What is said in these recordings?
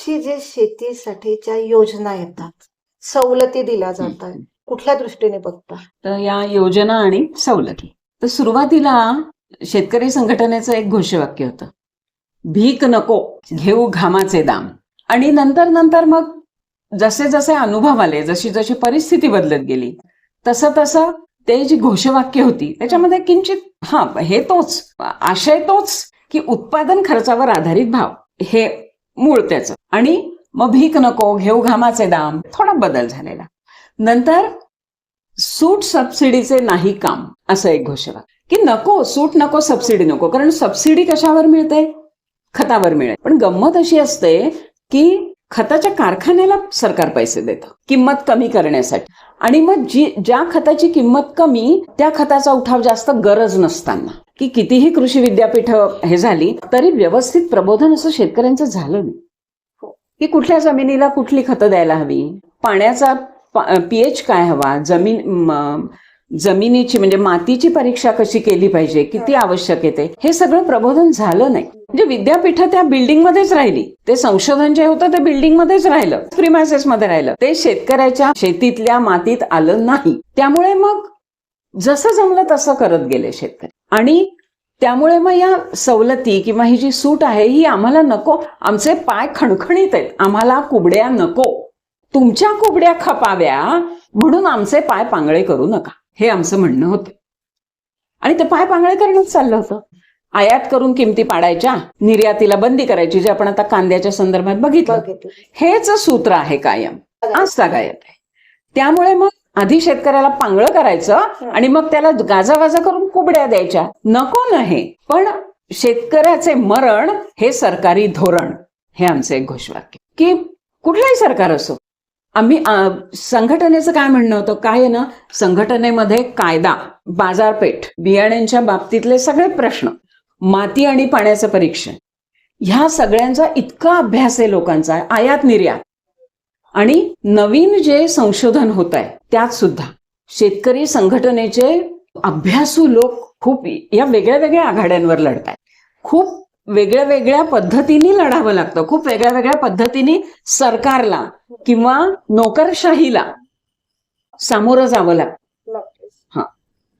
ची जे शेतीसाठीच्या योजना येतात सवलती दिल्या जातात कुठल्या दृष्टीने बघता? तर या योजना आणि सवलती. तर सुरुवातीला शेतकरी संघटनेचं एक घोषवाक्य होतं. भीक नको घेऊ घामाचे दाम. आणि नंतर नंतर मग जसे जसे अनुभव आले जशी जशी परिस्थिती बदलत गेली तसं तसं ते जी घोषवाक्य होती त्याच्यामध्ये किंचित हा हे तोच आशय तोच की उत्पादन खर्चावर आधारित भाव. हे मूळ त्याचं. आणि मग भीक नको घेऊ घामाचे दाम थोडा बदल झालेला. नंतर सूट सबसिडीचे नाही काम असं एक घोषणा. की नको सूट नको सबसिडी नको कारण सबसिडी कशावर मिळते? खतावर मिळेल. पण गंमत अशी असते की खताच्या कारखान्याला सरकार पैसे देतं किंमत कमी करण्यासाठी. आणि मग जी ज्या खताची किंमत कमी त्या खताचा उठाव जास्त गरज नसताना. की कितीही कृषी विद्यापीठ हे झाली तरी व्यवस्थित प्रबोधन असं शेतकऱ्यांचं झालं नाही. हो. की कुठल्या जमिनीला कुठली खतं द्यायला हवी? पाण्याचा पीएच काय हवा? जमीन जमिनीची म्हणजे मातीची परीक्षा कशी केली पाहिजे? किती आवश्यक येते हे सगळं प्रबोधन झालं नाही. म्हणजे विद्यापीठ त्या बिल्डिंग मध्येच राहिली. ते संशोधन जे होतं ते बिल्डिंग मध्येच राहिलं. प्रिमायसेस मध्ये राहिलं. ते शेतकऱ्याच्या शेतीतल्या मातीत आलं नाही. त्यामुळे मग जसं जमलं तसं करत गेले शेतकरी. आणि त्यामुळे मग या सवलती किंवा ही जी सूट आहे ही आम्हाला नको. आमचे पाय खणखणीत आहेत. आम्हाला कुबड्या नको. तुमच्या कुबड्या खपाव्या म्हणून आमचे पाय पांगळे करू नका. हे आमचं म्हणणं होतं. आणि ते पाय पांगळे करणंच चाललं होतं. आयात करून किमती पाडायच्या निर्यातीला बंदी करायची जे आपण आता कांद्याच्या संदर्भात बघितलं. हेच सूत्र आहे कायम. आज तागायत आहे. त्यामुळे मग आधी शेतकऱ्याला पांगळं करायचं आणि मग त्याला गाजावाजा करून कुबड्या द्यायच्या. नको नाही पण शेतकऱ्याचे मरण हे सरकारी धोरण. हे आमचं एक घोषवाक्य. की कुठलंही सरकार असो आम्ही संघटनेचं काय म्हणणं होतं? काय ना? संघटनेमध्ये कायदा बाजारपेठ बियाण्यांच्या बाबतीतले सगळे प्रश्न माती आणि पाण्याचं परीक्षण ह्या सगळ्यांचा इतका अभ्यास आहे लोकांचा आयात निर्यात आणि नवीन जे संशोधन होत आहे त्यात सुद्धा. शेतकरी संघटनेचे अभ्यासू लोक खूप या वेगळ्या वेगळ्या आघाड्यांवर लढत आहेत खूप वेगळ्या वेगळ्या पद्धतीने लढावं लागतं. खूप वेगळ्या वेगळ्या पद्धतीने सरकारला किंवा नोकरशाहीला सामोरं जावं लागतं. हा.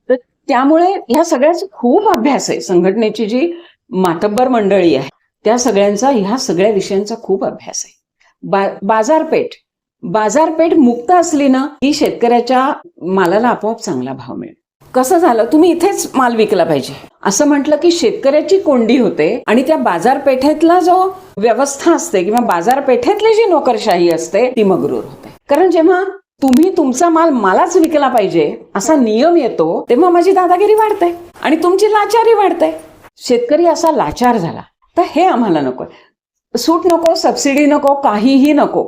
तर त्यामुळे ह्या सगळ्याच खूप अभ्यास आहे. संघटनेची जी मातब्बर मंडळी आहे त्या सगळ्यांचा ह्या सगळ्या विषयांचा खूप अभ्यास आहे. बा बाजारपेठ. बाजारपेठ मुक्त असली ना की शेतकऱ्याच्या मालाला आपोआप चांगला भाव मिळेल. कसं झालं? तुम्ही इथेच माल विकला पाहिजे. असं म्हटलं की शेतकऱ्याची कोंडी होते आणि त्या बाजारपेठेतला जो व्यवस्था असते किंवा बाजारपेठेतली जी नोकरशाही असते ती मगरूर होते. कारण जेव्हा तुम्ही तुमचा माल मलाच विकला पाहिजे असा नियम येतो तेव्हा माझी दादागिरी वाढते आणि तुमची लाचारी वाढते. शेतकरी असा लाचार झाला. तर हे आम्हाला नको. सूट नको सबसिडी नको काहीही नको.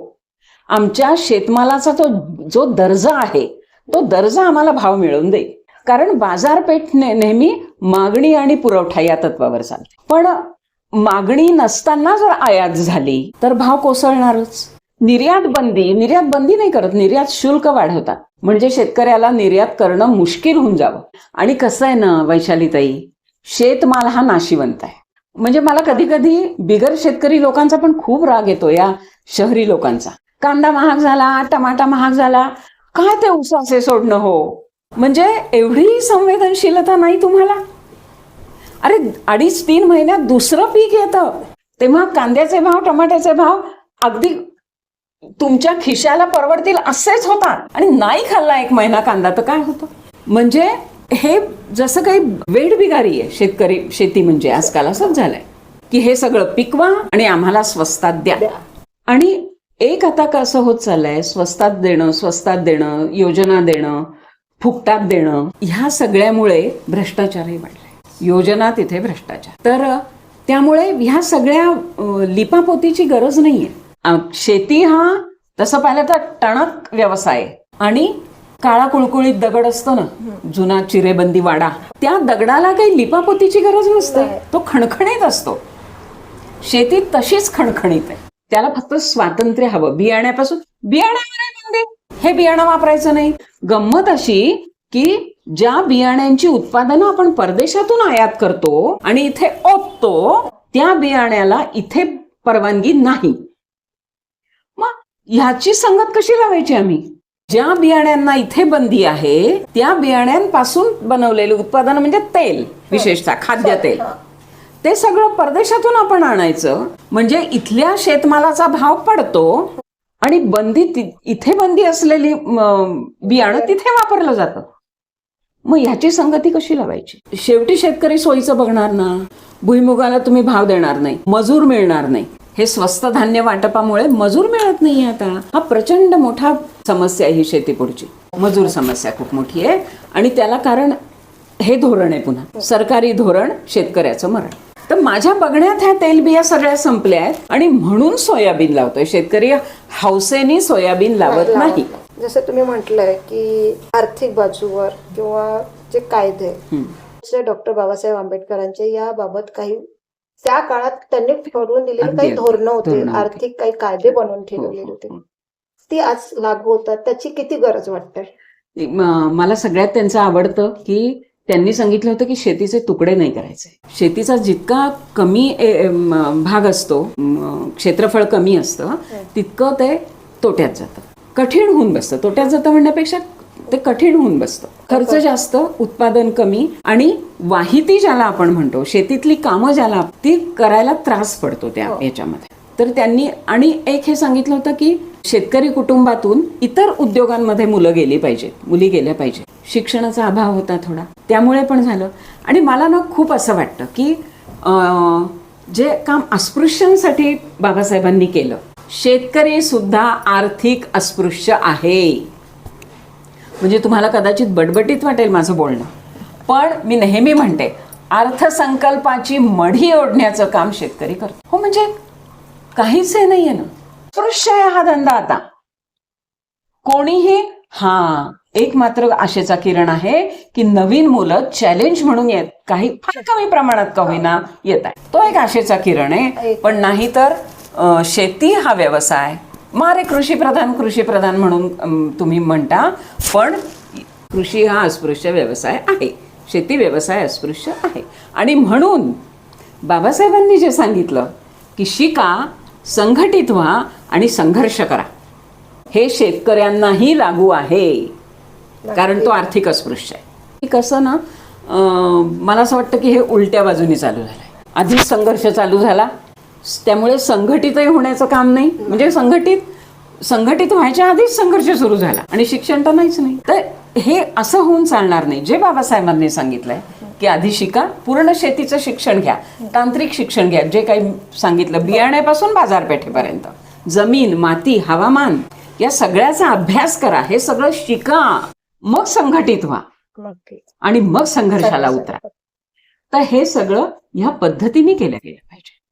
आमच्या शेतमालाचा तो जो दर्जा आहे तो दर्जा आम्हाला भाव मिळवून देईल कारण बाजारपेठ नेहमी मागणी आणि पुरवठा या तत्वावर चालते. पण मागणी नसताना जर आयात झाली तर भाव कोसळणारच. निर्यात बंदी निर्यात बंदी नाही करत निर्यात शुल्क वाढवतात. म्हणजे शेतकऱ्याला निर्यात करणं मुश्किल होऊन जावं. आणि कसं आहे ना वैशालीताई? शेतमाल हा नाशिवंत आहे. म्हणजे मला कधी कधी बिगर शेतकरी लोकांचा पण खूप राग येतो या शहरी लोकांचा. कांदा महाग झाला टमाटा महाग झाला काय ते उसासे सोडणं हो? म्हणजे एवढी संवेदनशीलता नाही तुम्हाला? अरे अडीच तीन महिन्यात दुसरं पीक येतं. तेव्हा कांद्याचे भाव टमाट्याचे भाव अगदी तुमच्या खिशाला परवडतील असेच होतात. आणि नाही खाल्ला एक महिना कांदा तर काय होतं? म्हणजे हे जसं काही वेडबिगारी आहे शेतकरी शेती म्हणजे आजकाल असंच झालंय की हे सगळं पिकवा आणि आम्हाला स्वस्तात द्या. आणि एक आता कसं होत चाललंय स्वस्तात देणं स्वस्तात देणं योजना देणं फुकटात देणं ह्या सगळ्यामुळे भ्रष्टाचारही वाढलाय. योजना तिथे भ्रष्टाचार. तर त्यामुळे ह्या सगळ्या लिपापोतीची गरज नाहीये. शेती हा तसं पाहिलं तर टणक व्यवसाय आणि काळा कुळकुळीत दगड असतो ना जुना चिरेबंदी वाडा त्या दगडाला काही लिपापोतीची गरज नसते. तो खणखणीत असतो. शेती तशीच खणखणीत आहे. त्याला फक्त स्वातंत्र्य हवं. बियाण्यापासून बियाण्यावर हे बियाणं वापरायचं नाही. गंमत अशी की ज्या बियाण्यांची उत्पादनं आपण परदेशातून आयात करतो आणि इथे ओततो त्या बियाण्याला इथे परवानगी नाही. ह्याची संगत कशी लावायची आम्ही? ज्या बियाण्यांना इथे बंदी आहे त्या बियाण्यांपासून बनवलेले उत्पादन म्हणजे तेल विशेषतः खाद्य तेल हा. ते सगळं परदेशातून आपण आणायचं. म्हणजे इथल्या शेतमालाचा भाव पडतो आणि बंदी इथे बंदी असलेली बियाणं तिथे वापरलं जातं. मग ह्याची संगती कशी लावायची? शेवटी शेतकरी सोयीचं बघणार ना. भुईमुगाला तुम्ही भाव देणार नाही मजूर मिळणार नाही. हे स्वस्त धान्य वाटपामुळे मजूर मिळत नाही आता. हा प्रचंड मोठा समस्या ही शेती पुढची मजूर समस्या खूप मोठी आहे. आणि त्याला कारण हे धोरण आहे पुन्हा. सरकारी धोरण शेतकऱ्याचं मरण. तर माझ्या बघण्यात ह्या तेलबिया सगळ्या संपल्या आहेत. आणि म्हणून सोयाबीन लावतोय. शेतकरी हौसेनी सोयाबीन लावत नाही. जसं तुम्ही म्हटलंय की आर्थिक बाजूवर किंवा जे कायदे डॉक्टर बाबासाहेब आंबेडकरांचे याबाबत काही त्या काळात त्यांनी ठरवून दिलेली काही. धोरणं होती. आर्थिक काही कायदे बनवून हो, ठेवलेले हो, होते. हो. ती आज लागू होतात त्याची किती गरज वाटते? मला सगळ्यात त्यांचं आवडतं की त्यांनी सांगितलं होतं की शेतीचे तुकडे नाही करायचे. शेतीचा जितका कमी भाग असतो क्षेत्रफळ कमी असतं तितकं ते तोट्यात जातं. कठीण होऊन बसतं. तोट्यात जातं म्हणण्यापेक्षा ते कठीण होऊन बसतं. खर्च जास्त उत्पादन कमी आणि वाहिती ज्याला आपण म्हणतो शेतीतली कामं ज्याला ती करायला त्रास पडतो त्या याच्यामध्ये. तर त्यांनी आणि एक हे सांगितलं होतं की शेतकरी कुटुंबातून इतर उद्योगांमध्ये मुलं गेली पाहिजेत मुली गेल्या पाहिजेत शिक्षणाचा अभाव होता थोडा त्यामुळे पण झालं. आणि मला ना खूप असं वाटतं की जे काम अस्पृश्यांसाठी बाबासाहेबांनी केलं शेतकरी सुद्धा आर्थिक अस्पृश्य आहे. म्हणजे तुम्हाला कदाचित बटबटीत वाटेल माझं बोलणं पण मी नेहमी म्हणते अर्थसंकल्पाची मढी ओढण्याचं काम शेतकरी करतो. हो म्हणजे काहीच हे नाहीये ना. आहे हा धंदा आता. कोणीही हा एक मात्र आशेचा किरण आहे की नवीन मुलं चॅलेंज म्हणून येत काही फार कमी प्रमाणात का होईना येत आहे तो एक आशेचा किरण आहे. पण नाहीतर शेती हा व्यवसाय मारे कृषी प्रधान कृषी प्रधान म्हणून तुम्ही म्हणता पण कृषी हा अस्पृश्य व्यवसाय आहे. शेती व्यवसाय अस्पृश्य आहे. आणि म्हणून बाबासाहेबांनी जे सांगितलं की शिका संघटित व्हा आणि संघर्ष करा. हे शेतकऱ्यांनाही लागू आहे. कारण तो आर्थिक अस्पृश्य आहे. कसं ना मला असं वाटतं की हे उलट्या बाजूनी चालू झालंय. आधी संघर्ष चालू झाला. त्यामुळे संघटितही होण्याचं काम नाही. म्हणजे संघटित संघटित व्हायच्या आधीच संघर्ष सुरू झाला. आणि शिक्षण तर नाहीच नाही. तर हे असं होऊन चालणार नाही. जे बाबासाहेबांनी सांगितलंय की आधी शिका. पूर्ण शेतीचं शिक्षण घ्या. तांत्रिक शिक्षण घ्या. जे काही सांगितलं बियाण्यापासून बाजारपेठेपर्यंत. जमीन माती हवामान या सगळ्याचा अभ्यास करा. हे सगळं शिका. मग संघटित व्हा. आणि मग संघर्षाला उतरा. तर हे सगळं ह्या पद्धतीने केलं गेलं पाहिजे.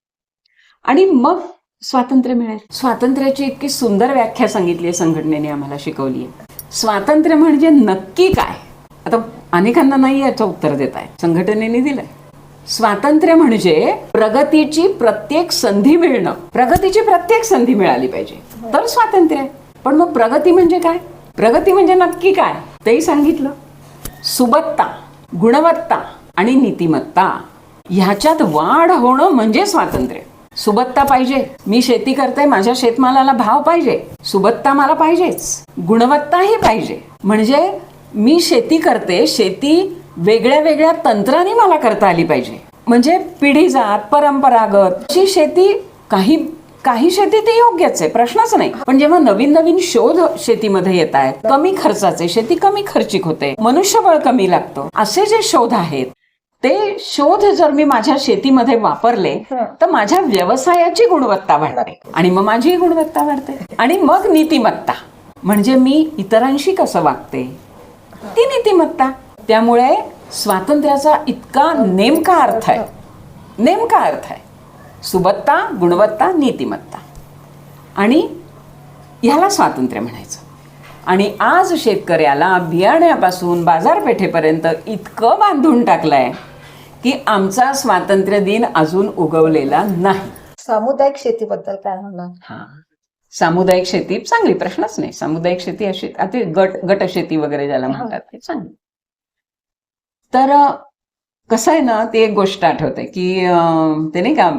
आणि मग स्वातंत्र्य मिळेल. स्वातंत्र्याची इतकी सुंदर व्याख्या सांगितली आहे संघटनेने आम्हाला शिकवली आहे. स्वातंत्र्य म्हणजे नक्की काय? आता अनेकांना नाही याचं उत्तर देत आहे. संघटनेने दिलंय. स्वातंत्र्य म्हणजे प्रगतीची प्रत्येक संधी मिळणं. प्रगतीची प्रत्येक संधी मिळाली पाहिजे. तर स्वातंत्र्य. पण मग प्रगती म्हणजे काय? प्रगती म्हणजे नक्की काय? तेही सांगितलं. सुबत्ता गुणवत्ता आणि नीतिमत्ता ह्याच्यात वाढ होणं म्हणजे स्वातंत्र्य. सुबत्ता पाहिजे. मी शेती करते माझ्या शेतमालाला भाव पाहिजे. सुबत्ता मला पाहिजेच. गुणवत्ताही पाहिजे. म्हणजे मी शेती करते शेती वेगळ्या वेगळ्या तंत्राने मला करता आली पाहिजे. म्हणजे पिढीजात परंपरागत अशी शेती काही काही शेती ते योग्यच आहे प्रश्नच नाही. पण जेव्हा नवीन नवीन शोध शेतीमध्ये येत आहेत कमी खर्चाचे शेती कमी खर्चिक होते मनुष्यबळ कमी लागतं असे जे शोध आहेत ते शोध जर मी माझ्या शेतीमध्ये वापरले तर माझ्या व्यवसायाची गुणवत्ता वाढते. आणि मग माझीही गुणवत्ता वाढते. आणि मग नीतिमत्ता. म्हणजे मी इतरांशी कसं वागते? ती नीतिमत्ता. त्यामुळे स्वातंत्र्याचा इतका नेमका अर्थ आहे. नेमका अर्थ आहे. सुबत्ता गुणवत्ता नीतिमत्ता. आणि ह्याला स्वातंत्र्य म्हणायचं. आणि आज शेतकऱ्याला बियाण्यापासून बाजारपेठेपर्यंत इतकं बांधून टाकलंय की आमचा स्वातंत्र्य दिन अजून उगवलेला नाही. सामुदायिक शेतीबद्दल काय म्हणणार? हा. सामुदायिक शेती चांगली प्रश्नच नाही. सामुदायिक शेती अशी आता गट गट शेती वगैरे ज्याला म्हणतात ते चांगली. तर कसं आहे ना ती एक गोष्ट आठवते की ते नाही का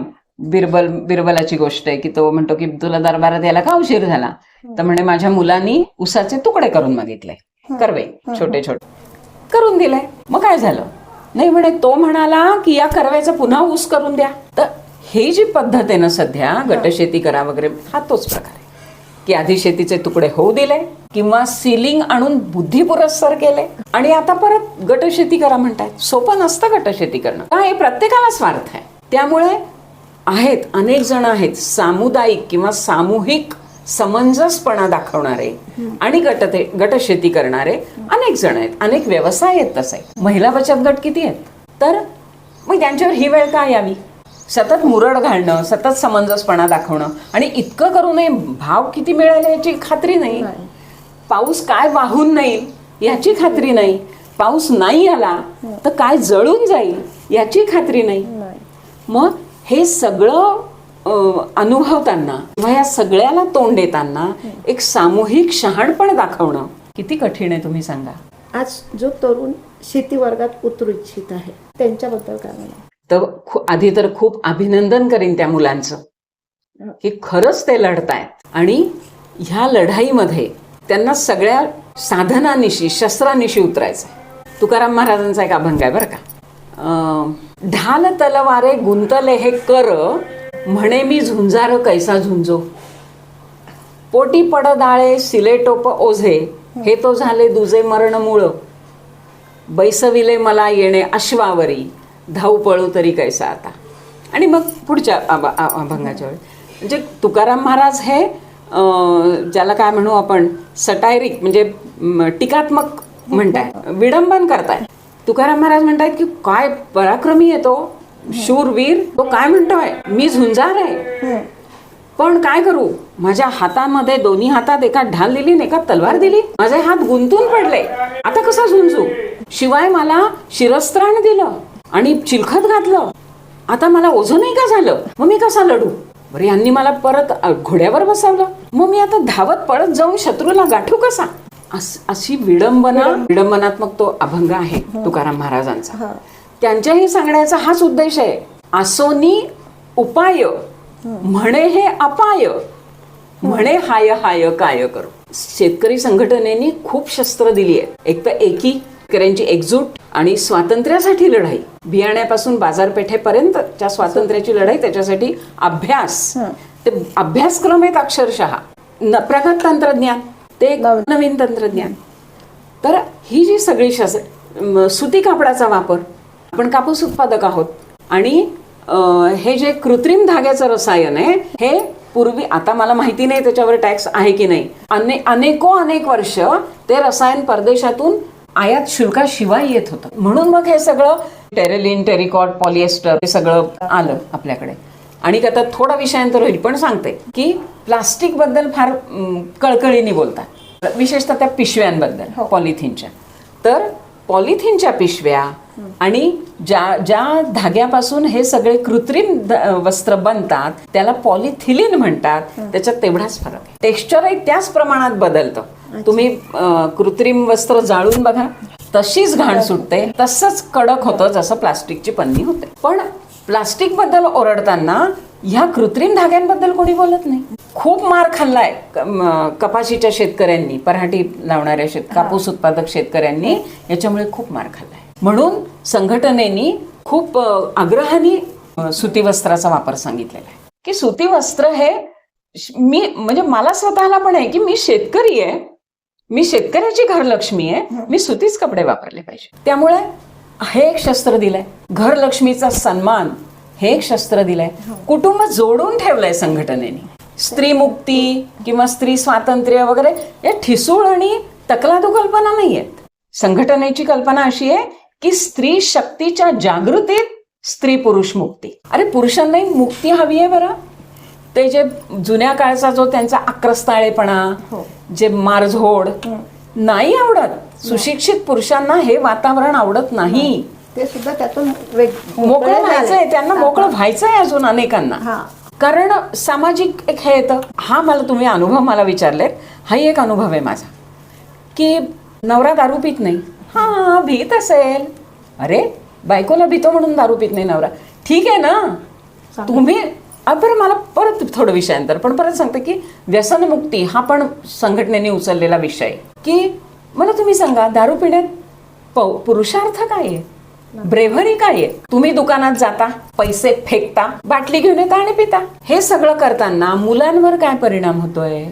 बिरबल बिरबलाची गोष्ट आहे की तो म्हणतो की तुला दरबारात यायला का उशीर झाला? तर म्हणे माझ्या मुलांनी उसाचे तुकडे करून मागितले. करवे छोटे छोटे. करून दिले. मग काय झालं? नाही म्हणे तो म्हणाला की या करव्याचा पुन्हा ऊस करून द्या. तर ही जी पद्धत आहे ना सध्या गटशेती करा वगैरे हा तोच प्रकार आहे. की आधी शेतीचे तुकडे होऊ दिले किंवा सिलिंग आणून बुद्धी पुरस्कार केले. आणि आता परत गटशेती करा म्हणतायत. सोपं नसतं गटशेती करणं. का हे प्रत्येकाला स्वार्थ आहे. त्यामुळे आहेत अनेक जण आहेत सामुदायिक किंवा सामूहिक समंजसपणा दाखवणारे आणि गट गटशेती करणारे अनेक जण आहेत. अनेक व्यवसाय आहेत तसे. महिला बचत गट किती आहेत? तर मग त्यांच्यावर ही वेळ का यावी? सतत मुरड घालणं सतत समंजसपणा दाखवणं. आणि इतकं करू नये भाव किती मिळेल याची खात्री नाही. पाऊस काय वाहून नाही याची खात्री नाही. पाऊस नाही आला तर काय जळून जाईल याची खात्री नाही. मग हे सगळं अनुभवताना किंवा या सगळ्याला तोंड देताना एक सामूहिक शहाणपण दाखवणं किती कठीण आहे तुम्ही सांगा. आज जो तरुण शेती वर्गात उतरू इच्छित आहे त्यांच्याबद्दल काय म्हणा तर आधी तर खूप अभिनंदन करीन त्या मुलांचं. की खरंच ते लढतायत. आणि ह्या लढाईमध्ये त्यांना सगळ्या साधनानिशी शस्त्रानिशी उतरायचं तुकाराम महाराजांचा एक अभंग आहे बरं का? ढाल तलवारे गुंतले हे कर म्हणे मी झुंजार कैसा झुंजो. पोटी पडदाळे सिलेटोप ओझे हे तो झाले दुजे मरण मूळ. बैसविले मला येणे अश्वावरी. धाव पळू तरी कैसा आता? आणि मग पुढच्या अभंगाच्या वेळी. म्हणजे तुकाराम महाराज हे ज्याला काय म्हणू आपण सटायरिक म्हणजे टीकात्मक म्हणताय. विडंबन करताय. तुकाराम महाराज म्हणतायत की काय पराक्रमी आहे तो शूरवीर तो काय म्हणतोय? मी झुंजार आहे. पण काय करू? माझ्या हातामध्ये दोन्ही हातात एका ढाल दिली आणि एका तलवार दिली. माझे हात गुंतून पडले. आता कसा झुंजू? शिवाय मला शिरस्त्राण दिलं. आणि चिलखत घातलं. आता मला ओझं नाही का झालं? मग मी कसा लढू? बरं यांनी मला परत घोड्यावर बसवलं. मग मी आता धावत पळत जाऊन शत्रूला गाठू कसा? अशी विडंबना विडंबनात्मक तो अभंग आहे तुकाराम महाराजांचा. त्यांच्याही सांगण्याचा हाच उद्देश आहे. आसोनी उपाय म्हणे हे अपाय म्हणे हाय हाय काय करू. शेतकरी संघटनेने खूप शस्त्र दिली आहेत एक तर एकी शेतकऱ्यांची एकजूट आणि स्वातंत्र्यासाठी लढाई. बियाण्यापासून बाजारपेठेपर्यंतच्या स्वातंत्र्याची लढाई त्याच्यासाठी अभ्यास. ते अभ्यासक्रम आहेत अक्षरशः. प्रगत तंत्रज्ञान. ते नवीन. तंत्रज्ञान. तर ही जी सगळी शस सुती कापडाचा वापर आपण कापूस उत्पादक आहोत. आणि हे जे कृत्रिम धाग्याचं रसायन आहे हे पूर्वी आता मला माहिती नाही त्याच्यावर टॅक्स आहे की नाही. अने अनेको अनेक वर्ष ते रसायन परदेशातून आयात शुल्काशिवाय येत होतं. म्हणून मग हे सगळं टेरेलिन टेरिकॉट पॉलिएस्टर हे सगळं आलं आपल्याकडे. आणि आता थोडा विषयांतर होईल पण सांगते की प्लास्टिकबद्दल फार कळकळीने बोलतात. विशेषतः त्या पिशव्यांबद्दल पॉलिथिनच्या. तर पॉलिथिनच्या पिशव्या आणि ज्या ज्या धाग्यापासून हे सगळे कृत्रिम वस्त्र बनतात त्याला पॉलिथिलिन म्हणतात त्याच्यात तेवढाच फरक आहे. टेक्स्चरही त्याच प्रमाणात बदलतं. तुम्ही कृत्रिम वस्त्र जाळून बघा. तशीच घाण सुटते. तसंच कडक होतं जसं प्लास्टिकची पन्नी होते. पण प्लास्टिकबद्दल ओरडताना ह्या कृत्रिम धाग्यांबद्दल कोणी बोलत नाही. खूप मार खाल्लाय कपाशीच्या शेतकऱ्यांनी पराठी लावणाऱ्या शेत कापूस उत्पादक शेतकऱ्यांनी याच्यामुळे खूप मार खाल्लाय. म्हणून संघटनेनी खूप आग्रहाने सुती वस्त्राचा वापर सांगितलेला आहे. की सुती वस्त्र हे मी म्हणजे मला स्वतःला पण आहे की मी शेतकरी आहे. मी शेतकऱ्याची घरलक्ष्मी आहे. मी सुतीच कपडे वापरले पाहिजे. त्यामुळे हे एक शस्त्र दिलंय. घरलक्ष्मीचा सन्मान हे एक शस्त्र दिलंय. कुटुंब जोडून ठेवलंय संघटनेने. स्त्री मुक्ती किंवा स्त्री स्वातंत्र्य वगैरे या ठिसूळ आणि तकलादू कल्पना नाही आहेत संघटनेची कल्पना अशी आहे की स्त्री शक्तीच्या जागृतीत स्त्री पुरुष मुक्ती. अरे पुरुषांनाही मुक्ती हवी आहे बरं. ते जे जुन्या काळचा जो त्यांचा आक्रस्ताळेपणा जे मारझोड नाही आवडत. सुशिक्षित पुरुषांना हे वातावरण आवडत नाही. ते सुद्धा त्यातून मोकळं. व्हायचंय त्यांना मोकळं व्हायचंय अजून अनेकांना. हा. कारण सामाजिक एक हे येतं हा मला तुम्ही अनुभव मला विचारलेत हाही एक अनुभव आहे माझा. की नवरा दारू पित नाही. हा भीत असेल. अरे बायकोला भीतो म्हणून दारू पित नाही नवरा. ठीक आहे ना? तुम्ही बरं मला परत थोडं विषयांतर पण परत सांगते की व्यसनमुक्ती हा पण संघटनेने उचललेला विषय. की मला तुम्ही सांगा दारू पिण्यात पुरुषार्थ काय आहे? ब्रेव्हरी काय आहे? तुम्ही दुकानात जाता पैसे फेकता बाटली घेऊन येता आणि पिता. हे सगळं करताना मुलांवर काय परिणाम होतोय?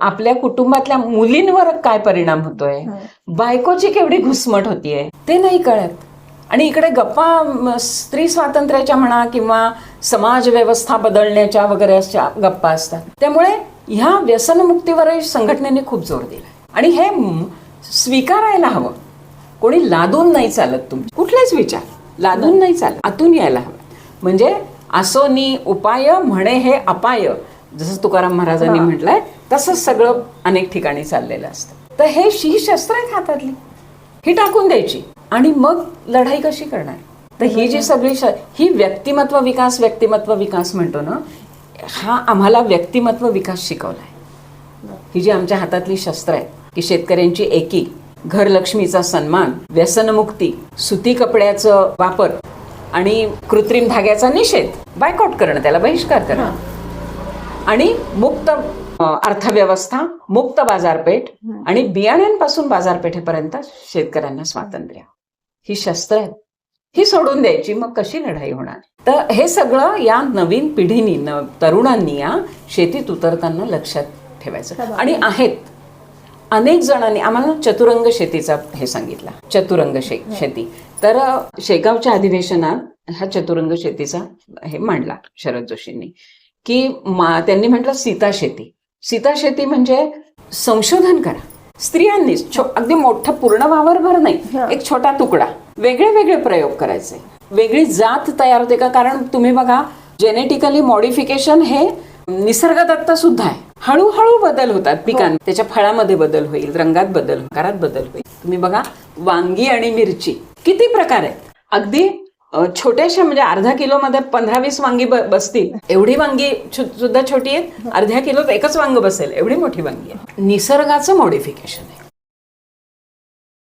आपल्या कुटुंबातल्या मुलींवर काय परिणाम होतोय? बायकोची केवढी घुसमट होतीये? ते नाही कळत. आणि इकडे गप्पा स्त्री स्वातंत्र्याच्या म्हणा किंवा समाज व्यवस्था बदलण्याच्या वगैरे अशा गप्पा असतात. त्यामुळे ह्या व्यसनमुक्तीवरही संघटनेने खूप जोर दिला आणि हे स्वीकारायला हवं. कोणी लादून नाही चालत तुमचे. कुठलेच विचार. लादून नाही चालत. आतून यायला हवं. म्हणजे असोनी उपाय म्हणे हे अपाय. जसं तुकाराम महाराजांनी म्हटलंय तसंच सगळं अनेक ठिकाणी चाललेलं असतं. तर हे ही शस्त्र आहेत हातातली. ही टाकून द्यायची. आणि मग लढाई कशी करणार? तर ही जी सगळी ही व्यक्तिमत्व विकास व्यक्तिमत्व विकास म्हणतो ना हा आम्हाला व्यक्तिमत्व विकास शिकवलाय. ही जी आमच्या हातातली शस्त्र आहेत की शेतकऱ्यांची एकी घरलक्ष्मीचा सन्मान व्यसनमुक्ती सुती कपड्याचं वापर आणि कृत्रिम धाग्याचा निषेध बायकॉट करणं त्याला बहिष्कार करणं. आणि मुक्त अर्थव्यवस्था मुक्त बाजारपेठ आणि बियाण्यांपासून बाजारपेठेपर्यंत शेतकऱ्यांना स्वातंत्र्य. ही शस्त्र आहेत. ही सोडून द्यायची. मग कशी लढाई होणार? तर हे सगळं या नवीन पिढीनी न तरुणांनी या शेतीत उतरताना लक्षात ठेवायचं. आणि आहेत. अनेक जणांनी आम्हाला चतुरंग शेतीचा हे सांगितला. चतुरंग शे शेती. तर शेगावच्या अधिवेशनात हा चतुरंग शेतीचा हे मांडला शरद जोशींनी. की मा त्यांनी म्हटलं सीता शेती. सीता शेती म्हणजे संशोधन करा. स्त्रियांनीच अगदी मोठं पूर्ण वावरभर नाही एक छोटा तुकडा. वेगळे वेगळे प्रयोग करायचे. वेगळी जात तयार होते का? कारण तुम्ही बघा जेनेटिकली मॉडिफिकेशन हे निसर्गदत्त सुद्धा आहे. हळूहळू बदल होतात पिकांत त्याच्या फळामध्ये बदल होईल रंगात बदल आकारात बदल होईल. तुम्ही बघा वांगी आणि मिरची किती प्रकार आहेत. अगदी छोट्याशा म्हणजे अर्धा किलो मध्ये पंधरा वीस वांगी बसतील. एवढी वांगी सुद्धा छोटी आहेत अर्ध्या किलोत एकच वांग बसेल. एवढी मोठी वांगी आहे. निसर्गाचं मॉडिफिकेशन आहे.